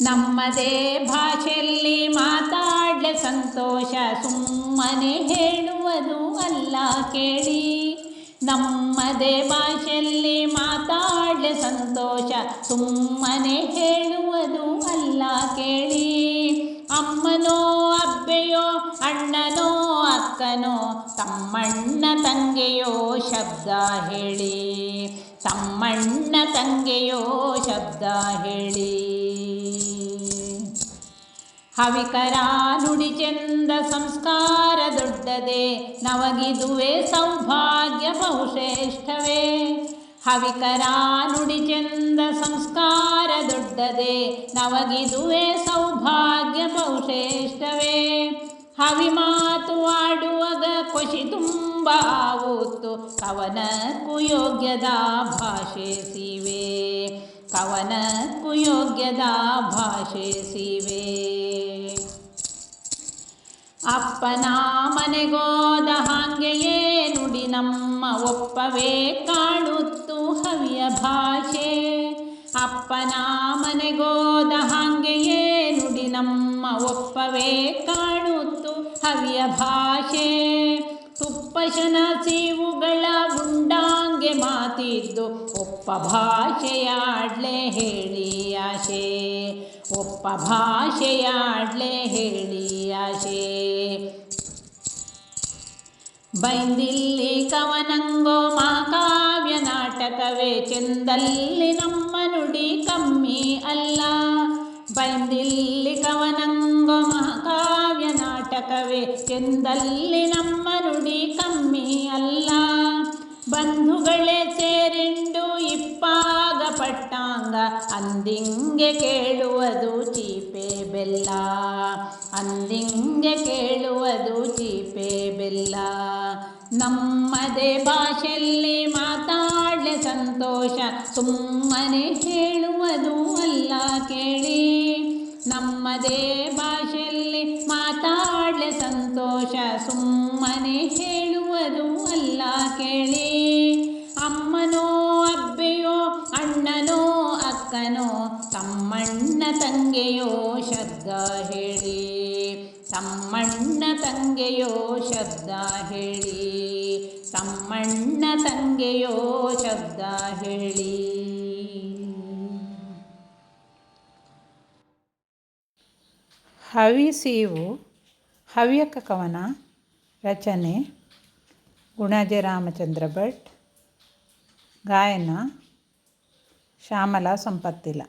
ನಮ್ಮದೇ ಭಾಷೆಯಲ್ಲಿ ಮಾತಾಡ್ಲೆ ಸಂತೋಷ, ಸುಮ್ಮನೆ ಹೇಳುವುದು ಅಲ್ಲ ಕೇಳಿ. ನಮ್ಮದೇ ಭಾಷೆಯಲ್ಲಿ ಮಾತಾಡ್ಲೆ ಸಂತೋಷ, ಸುಮ್ಮನೆ ಹೇಳುವುದು ಅಲ್ಲ ಕೇಳಿ. ಅಮ್ಮನೋ, ಅಬ್ಬೆಯೋ, ಅಣ್ಣನೋ, ಅಕ್ಕನೋ, ತಮ್ಮಣ್ಣ ತಂಗೆಯೋ ಶಬ್ದ ಹೇಳಿ. ತಮ್ಮಣ್ಣ ತಂಗೆಯೋ ಶಬ್ದ ಹೇಳಿ. ಹವಿಕರ ನುಡಿ ಚೆಂದ ಸಂಸ್ಕಾರ ದೊಡ್ಡದೆ ನವಗಿದುವೆ ಸೌಭಾಗ್ಯ ಬಹುಶ್ರೇಷ್ಠವೇ. ಹವಿಕರ ನುಡಿ ಚೆಂದ ಸಂಸ್ಕಾರ ದೊಡ್ಡದೆ ನವಗಿದುವೆ ಸೌಭಾಗ್ಯ ಬಹುಶ್ರೇಷ್ಠವೇ. ಹವಿ ಮಾತು ಆಡುವಾಗ ಖುಷಿ ತುಂಬ ಆವತ್ತು ಕವನಕ್ಕೂ ಯೋಗ್ಯದ ಭಾಷೆ ಸಿವೆ. ಕವನಕ್ಕೂ ಯೋಗ್ಯದ ಭಾಷೆ ಸಿವೆ. ಅಪ್ಪನ ಮನೆಗೋದ ಹಾಂಗೆಯೇ ನುಡಿ ನಮ್ಮ ಒಪ್ಪವೇ ಕಾಣುತ್ತು ಹವಿಯ ಭಾಷೆ. ಅಪ್ಪನ ಮನೆಗೋದ ಹಾಂಗೆಯೇ ನುಡಿ ನಮ್ಮ ಒಪ್ಪವೇ ಕಾಣುತ್ತು ಹವಿಯ ಭಾಷೆ. ತುಪ್ಪಶನ ಸೀವುಗಳ ಉಂಡಾಂಗೆ ಮಾತಿದ್ದು, ಒಪ್ಪ ಭಾಷೆಯಾಡ್ಲೆ ಹೇಳಿ ಆಶೆ, ಒಪ್ಪ ಭಾಷೆಯಾಡ್ಲೆ ಹೇಳಿ ಆಶೆ. ಬೈಂದಿಲ್ಲಿ ಕವನಂಗೋ ಮಹಾಕಾವ್ಯ ನಾಟಕವೇ, ಚೆಂದಲ್ಲಿ ನಮ್ಮ ನುಡಿ ಕಮ್ಮಿ ಅಲ್ಲ. ಬೈಂದಿಲ್ಲಿ ಕವನಂಗೋ ಮಹಾಕಾವ್ಯ ನಾಟಕವೇ ಎಂದಲ್ಲಿ ನಮ್ಮ ನುಡಿ ಕಮ್ಮಿ ಅಲ್ಲ. ಬಂಧುಗಳೇ ಸೇರಿಂಡು ಇಪ್ಪಾಗ ಪಟ್ಟಾಂಗ. ಅಂದಿಂಗೆ ಕೇಳುವುದು ಚೀಪೆ ಬೆಲ್ಲ. ಅಂದಿಂಗೆ ಕೇಳುವುದು ಚೀಪೆ ಬೆಲ್ಲ. ನಮ್ಮದೇ ಭಾಷೆಯಲ್ಲಿ ಮಾತಾಡಲೆ ಸಂತೋಷ. ಸುಮ್ಮನೆ ಕೇಳುವುದು ಅಲ್ಲ ಕೇಳಿ. ನಮ್ಮದೇ ಭಾಷೆಯಲ್ಲಿ ಮಾತಾಡ್ಲೆ ಸಂತೋಷ ಸುಮ್ಮನೆ ಹೇಳುವುದು ಅಲ್ಲ ಕೇಳಿ. ಅಮ್ಮನೋ, ಅಬ್ಬೆಯೋ, ಅಣ್ಣನೋ, ಅಕ್ಕನೋ, ತಮ್ಮಣ್ಣ ತಂಗೆಯೋ ಶಬ್ದ ಹೇಳಿ. ತಮ್ಮಣ್ಣ ತಂಗೆಯೋ ಶಬ್ದ ಹೇಳಿ. ತಮ್ಮಣ್ಣ ತಂಗೆಯೋ ಶಬ್ದ ಹೇಳಿ. ಹವಿಸೀವು ಹವ್ಯಕ ಕವನ ರಚನೆ ಗುಣಜೆ ರಾಮಚಂದ್ರ ಭಟ್ ಗಾಯನ ಶ್ಯಾಮಲಾ ಸಂಪತ್ತಿಲ.